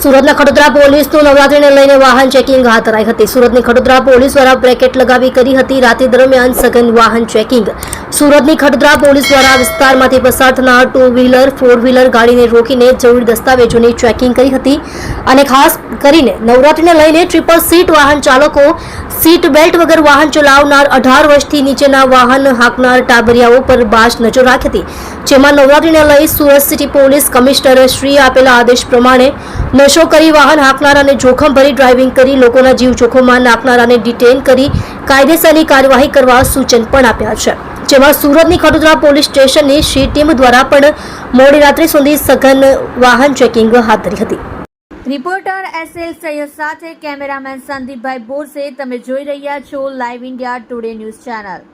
સુરતના ખડોદરા પોલીસનું નવરાત્રીને લઈને વાહન ચેકિંગ હાથ ધરાઈ હતી. સુરતની ખડોદરા પોલીસ દ્વારા બ્રેકેટ લગાવી કરી હતી. રાત્રિ દરમિયાન સઘન વાહન ચેકિંગ. સુરતની ખડોદરા પોલીસ દ્વારા વિસ્તારમાંથી પસાર થનાર ટુ વ્હીલર ફોર વ્હીલર ગાડીને રોકીને જરૂરી દસ્તાવેજોની ચેકિંગ કરી હતી. અને ખાસ કરીને નવરાત્રીને લઈને ટ્રિપલ સીટ વાહન ચાલકો સીટ બેલ્ટ વગર વાહન ચલાવનાર અઢાર વર્ષથી નીચેના વાહન હાંકનાર ટાબરિયાઓ પર બાજ નજર રાખી હતી. જેમાં નવરાત્રીને લઈ Surat city police commissioner Shri આપેલા આદેશ પ્રમાણે નશો કરી વાહન હાંકનાર અને જોખમભરી ડ્રાઇવિંગ કરી લોકોના જીવ જોખમમાં નાખનારાને ડિટેન કરી કાયદેસરની કાર્યવાહી કરવા સૂચન પણ આપ્યા છે. જેમાં સુરતની ખડોદરા પોલીસ સ્ટેશનની સી ટીમ દ્વારા પણ મોડી રાત્રે સુધી સઘન વાહન ચેકિંગ હાથ ધરી હતી. રિપોર્ટર એસ એલ સૈયદ સાથે કેમેરામેન સંદીપભાઈ બોરસે, તમે જોઈ રહ્યા છો live India Today news channel